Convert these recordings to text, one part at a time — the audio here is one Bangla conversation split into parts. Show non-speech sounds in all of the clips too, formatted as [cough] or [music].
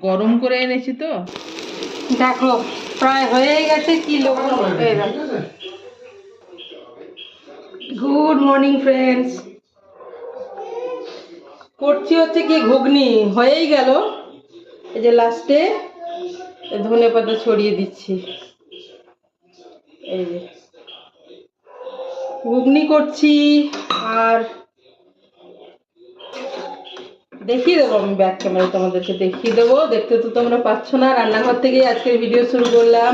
গরম করে এনেছি তো। দেখো, প্রায় হয়ে গেছে কি গুড মর্নিং ফ্রেন্ডস করছি হচ্ছে কি ঘুগনি। হয়েই গেল। এই যে লাস্টে ধনে পাতা ছড়িয়ে দিচ্ছি। এই যে। ঘুগনি করছি আর দেখিয়ে দেবো আমি ব্যাক ক্যামেরা তোমাদেরকে দেখিয়ে দেবো। দেখতে তো তোমরা পাচ্ছ না রান্নাঘর থেকেই আজকের ভিডিও শুরু করলাম।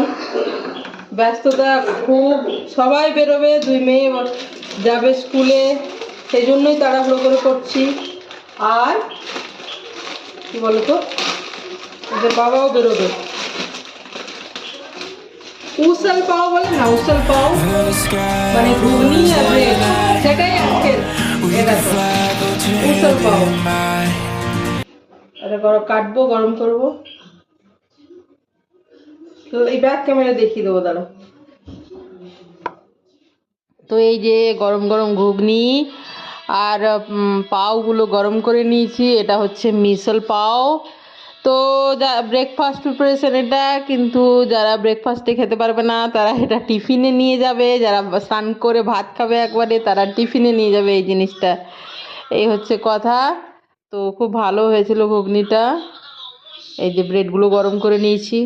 ব্যস্ততা খুব সবাই বেরোবে দুই মেয়ে যাবে স্কুলে সেই জন্যই তাড়াহুড়ো করে করছি। আর কি বলতো ওদের বাবাও বেরোবে। উসল পাও বলে না উসল পাও। মানে ঘুগনি আর সেটাই দেখো, কাটবো, গরম করব। তো এই ক্যামেরা দেখিয়ে দেবো তো এই যে গরম গরম ঘুগনি আর পাওগুলো গরম করে নিয়েছি। এটা হচ্ছে মিসল পাও। তো যা ব্রেকফাস্ট প্রিপারেশন এটা, কিন্তু যারা ব্রেকফাস্টে খেতে পারবে না, তারা এটা টিফিনে নিয়ে যাবে। যারা স্নান করে ভাত খাবে একবারে, তারা টিফিনে নিয়ে যাবে এই জিনিসটা। এই হচ্ছে কথা। তো খুব ভালো হয়েছিল ঘুগনিটা। এই যে ব্রেডগুলো গরম করে নিয়েছি।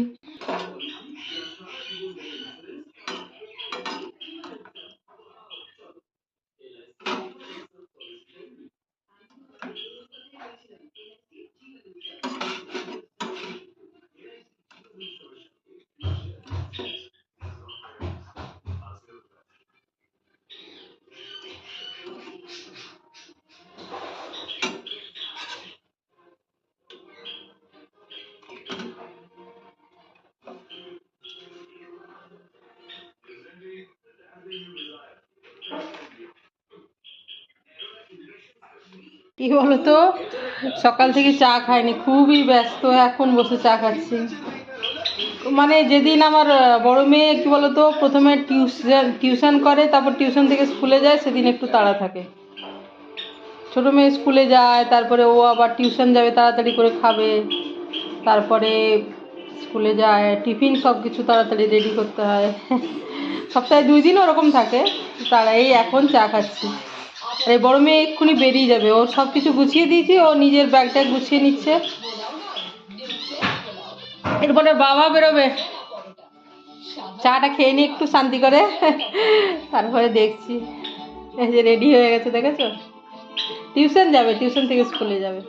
কি বলতো? সকাল থেকে চা খাইনি, খুবই ব্যস্ত, এখন বসে চা খাচ্ছি। মানে যেদিন আমার বড় মেয়ে, কি বলতো, প্রথমে টিউশন টিউশন করে, তারপর টিউশন থেকে স্কুলে যায়, সেদিন একটু তাড়া থাকে। ছোটো মেয়ে স্কুলে যায়, তারপরে ও আবার টিউশন যাবে, তাড়াতাড়ি করে খাবে। তারপরে স্কুলে যায়, টিফিন সব কিছু তাড়াতাড়ি রেডি করতে হয়। [laughs] সপ্তাহে দুই দিন ওরকম থাকে, তারা এই এখন চা খাচ্ছি। আর এই বড় মেয়ে এক্ষুনি বেরিয়ে যাবে। ও সব কিছু গুছিয়ে দিয়েছি, ও নিজের ব্যাগটা গুছিয়ে নিচ্ছে। এরপরে বাবা বেরোবে। চাটা খেয়ে নি একটু শান্তি করে। তারপরে দেখছি। এই যে রেডি হয়ে গেছে, দেখেছ? টিউশন যাবে, টিউশন থেকে স্কুলে যাবে।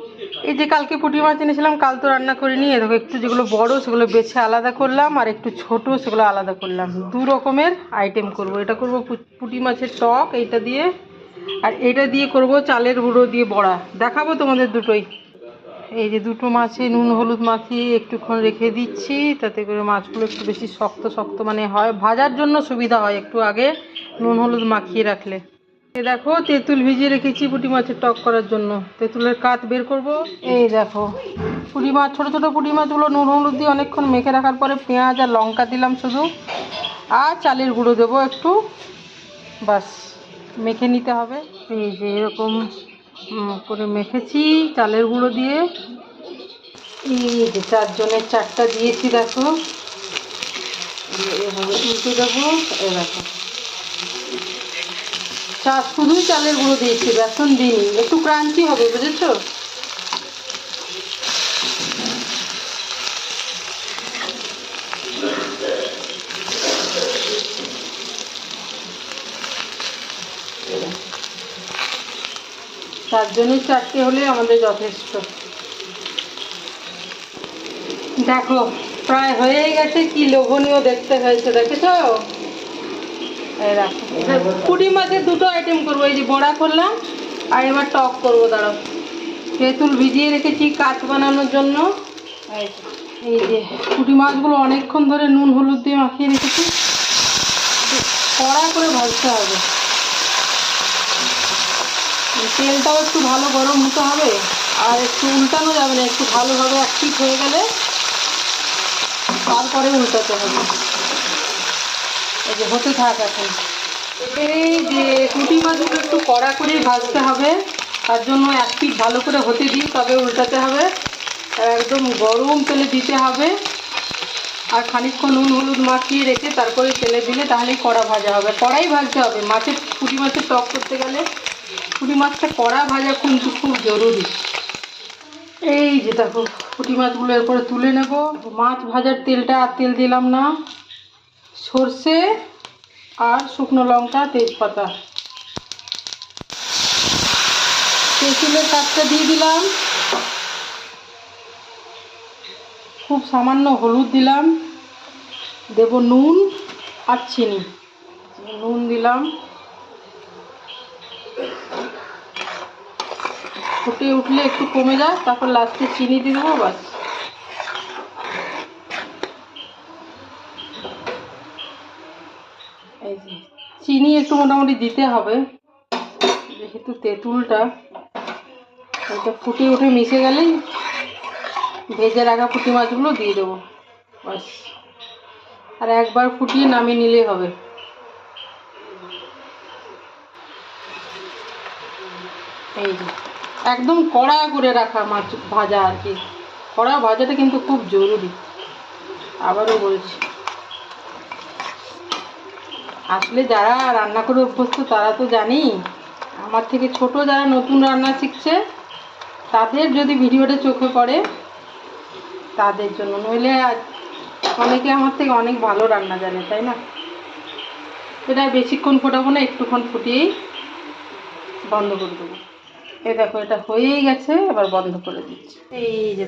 এই যে কালকে পুঁটি মাছ এনেছিলাম, কাল তো রান্না করিনি। দেখো, একটু যেগুলো বড়, সেগুলো বেছে আলাদা করলাম, আর একটু ছোট, সেগুলো আলাদা করলাম। দু রকমের আইটেম করব। এটা করব পুঁটি মাছের টক, এইটা দিয়ে আর এটা দিয়ে করব চালের গুঁড়ো দিয়ে বড়া। দেখাবো তোমাদের দুটোই। এই যে দুটো মাছে, নুন, হলুদ মাখিয়ে একটুক্ষণ রেখে দিচ্ছি, তাতে করে মাছগুলো একটু বেশি শক্ত শক্ত মানে হয়। ভাজার জন্য সুবিধা হয় একটু আগে, নুন, হলুদ মাখিয়ে রাখলে। এ দেখো, তেঁতুল ভিজিয়ে রেখেছি পুঁটি মাছের টক করার জন্য। তেঁতুলের কাত বের করব। এই দেখো, পুঁটি মাছ, ছোটো ছোটো পুঁটি মাছগুলো নুন, হলুদ দিয়ে অনেকক্ষণ মেখে রাখার পরে পেঁয়াজ আর লঙ্কা দিলাম শুধু। আর চালের গুঁড়ো দেবো একটু। বাস। মেখে নিতে হবে। এই যে এরকম করে মেখেছি চালের গুঁড়ো দিয়ে। এই যে চারজনের চারটা দিয়েছি, দেখো। এভাবে উল্টে দেবো এ দেখো। চা শুধুই চালের গুঁড়ো দিয়েছি, বেসন দিইনি। একটু ক্রাঞ্চি হবে, বুঝেছ? চারজনের চারটে হলে আমাদের যথেষ্ট। দেখো প্রায় হয়েই গেছে কি লোভনীয় দেখতে হয়েছে দেখেছ? দেখো মাছের দুটো আইটেম করব এই যে বড়া করলাম আর এবার টক করব দাঁড়াও। তেঁতুল ভিজিয়ে রেখেছি কাঁচ বানানোর জন্য। এই যে, পুঁটি মাছগুলো অনেকক্ষণ ধরে নুন হলুদ দিয়ে মাখিয়ে রেখেছি। কড়া করে ভাজতে হবে। তেলটাও একটু ভালো গরম হতে হবে, আর একটু উল্টানো যাবে না, একটু ভালোভাবে অ্যাক্টিভ হয়ে গেলে তারপরে উল্টাতে হবে। এই যে হতে থাক এখন। এই যে কুটি মাছগুলো একটু কড়া করে ভাজতে হবে, তার জন্য এক পিঠ ভালো করে হতে দিই তবে উল্টাতে হবে। একদম গরম তেলে দিতে হবে, আর খানিকক্ষণ নুন হলুদ মাখিয়ে রেখে তারপরে তেলে দিলে তাহলেই কড়া ভাজা হবে। কড়াই ভাজতে হবে, মাছের পুঁটি মাছের টক করতে গেলে পুঁটি মাছটা কড়া ভাজা কিন্তু খুব জরুরি। এই যে দেখো, পুঁটি মাছগুলো এরপরে তুলে নেব। মাছ ভাজার তেলটা আর তেল দিলাম না। সর্ষে আর শুকনো লঙ্কা, তেজপাতা। তেঁতুলের কাঠটা দিয়ে দিলাম। খুব সামান্য হলুদ দিলাম। দেব নুন আর চিনি। নুন দিলাম। ফুটে উঠলে একটু কমে যায়, তারপর লাস্টে চিনি দিয়ে দেবো বাস এই যে, চিনি একটু মোটামুটি দিতে হবে, যেহেতু তেঁতুলটা এটা ফুটে উঠে মিশে গেলেই ভেজে রাখা পুঁটি মাছগুলো দিয়ে দেবো বাস আর একবার ফুটিয়ে নামিয়ে নিলেই হবে। এই যে। একদম কড়া করে রাখা মাছ ভাজা আর কি। কড়া ভাজাটা কিন্তু খুব জরুরি। আবারও বলছি। আসলে যারা রান্না করে অভ্যস্ত, তারা তো জানি, আমার থেকে ছোট যারা নতুন রান্না শিখছে, তাদের যদি ভিডিওটা চোখে পড়ে, তাদের জন্য। নইলে অনেকে আমার থেকে অনেক ভালো রান্না জানে, তাই না? এটা বেশিক্ষণ ফোটাবো না, একটুক্ষণ ফুটিয়েই বন্ধ করে দেবো। এই দেখো, এটা হয়েই গেছে, এবার বন্ধ করে দিচ্ছি। এই যে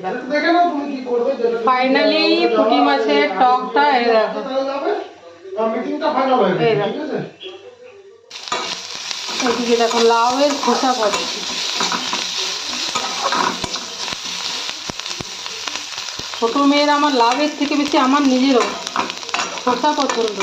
ফাইনালি পুঁটি মাছের টকটা, এই দেখো। এই দেখো। এদিকে দেখো, লাউয়ের খোসা পাচ্ছি ছোট মেয়ের আমার লাভের থেকে বেশি আমার নিজেরও খোসা পছন্দ।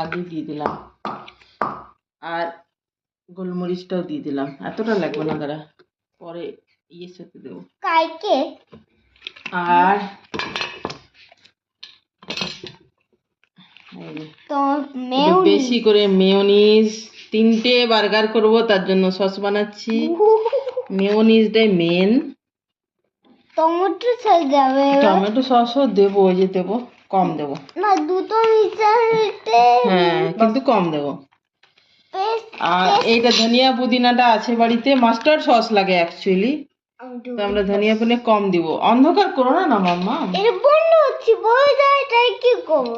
নুনটা দিয়ে দিলাম। আর গোলমরিচটাও দিয়ে দিলাম। এতটা লাগবে না দাঁড়া। পরে ইয়ের সাথে দেবো। কাইকে আর বেশি করে মেয়োনিজ তিনটে বার্গার করব তার জন্য সস বানাচ্ছি। [laughs] মেয়োনিজটাই মেন টমেটো যাবে টমেটো সসও দেবো ওই যে দেবো। কম দেবো। না দুটো মিশাতে হ্যাঁ কিন্তু কম দেবো। আর এইটা ধনিয়া পুদিনাটা আছে বাড়িতে মাস্টার্ড সস লাগে অ্যাকচুয়ালি তো আমরা ধনিয়া পুদিনা কম দিব। অন্ধকার করো না না মাম্মা। এটা বন্ধ হচ্ছে বয়ে যায় এটাই কি করব?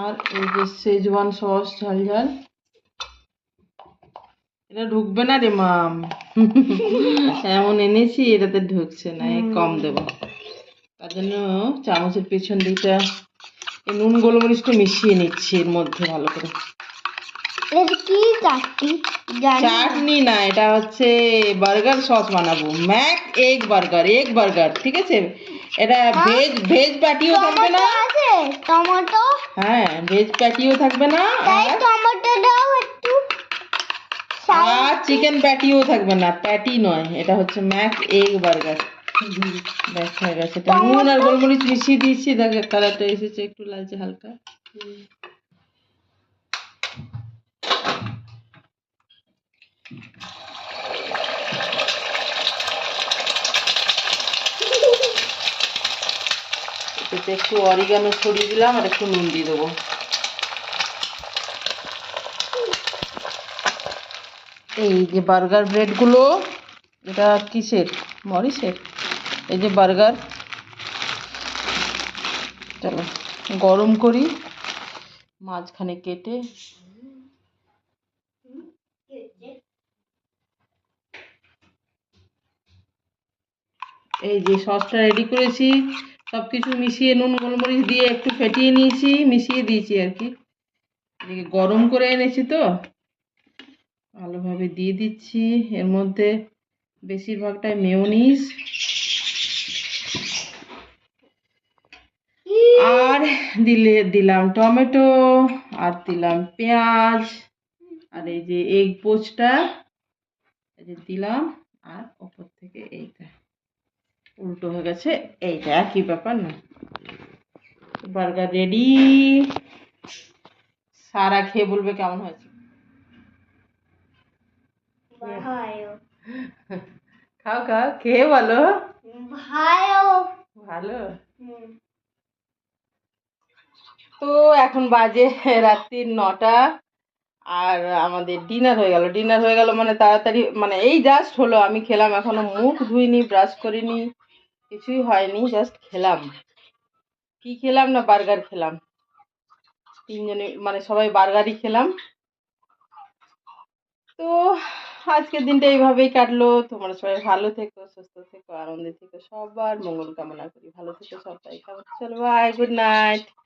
আর এই যে শেজওয়ান সস ঝাল ঝাল। এটা ঢুকবে না রে মাম। [laughs] এমন এনেছি এটাতে ঢুকছে না এই কম দেব। তার জন্য চামচের পেছন দিকটা এই নুন গোলমরিচটা মিশিয়ে নিচ্ছি এর মধ্যে ভালো করে। কি চাটনি? না। চাটনি না এটা হচ্ছে বার্গার সস বানাবো। Mac egg burger egg burger ঠিক আছে? এটা ভেজ ভেজ প্যাটিও থাকবে না। টমেটো হ্যাঁ ভেজ প্যাটিও থাকবে না। একটু। আর চিকেন প্যাটিও থাকবে না প্যাটি নয় এটা হচ্ছে ম্যাক এগ বার্গার। হয়ে গেছে। এটা নুন আর গোলমরিচ মিশিয়ে দিয়েছি দেখ কালারটা এসেছে একটু লালচে হালকা। এতে একটু অরিগানো ছড়িয়ে দিলাম আর একটু নুন দিয়ে দেবো। এই যে বার্গার ব্রেডগুলো এটা কিসের? মরিসের এই যে বার্গার। চলো, গরম করি, মাঝখানে কেটে। এই যে সসটা রেডি করেছি সব কিছু মিশিয়ে নুন, গোলমরিচ দিয়ে একটু ফেটিয়ে নিয়েছি, মিশিয়ে দিয়েছি আর কি। গরম করে এনেছি তো, ভালোভাবে দিয়ে দিচ্ছি। এর মধ্যে বেশিরভাগটাই মেয়নিস আর দিলে দিলাম টমেটো আর দিলাম পেঁয়াজ আর এই যে এগ পোচটা এই যে দিলাম আর ওপর থেকে এইটা। উল্টো হয়ে গেছে এইটা একই ব্যাপার না। Burger ready. সারা খেয়ে বলবে কেমন হয়েছে? খাও খাও খেয়ে বলো। ভালো? ভালো। তো এখন বাজে [laughs] রাত্রির নটা আর আমাদের ডিনার হয়ে গেল। ডিনার হয়ে গেল মানে তাড়াতাড়ি মানে এই জাস্ট হলো, আমি খেলাম, এখনও মুখ ধুইনি ব্রাশ করিনি, কিছুই হয়নি জাস্ট খেলাম। কি খেলাম না বার্গার খেলাম? তিনজনে মানে সবাই বার্গারই খেলাম। তো আজকের দিনটা এইভাবেই কাটলো। তোমরা সবাই ভালো থেকো, সুস্থ থেকো, আনন্দে থেকো, সবার মঙ্গল কামনা করি। ভালো থেকো সবাই কেমন চলো বাই গুড নাইট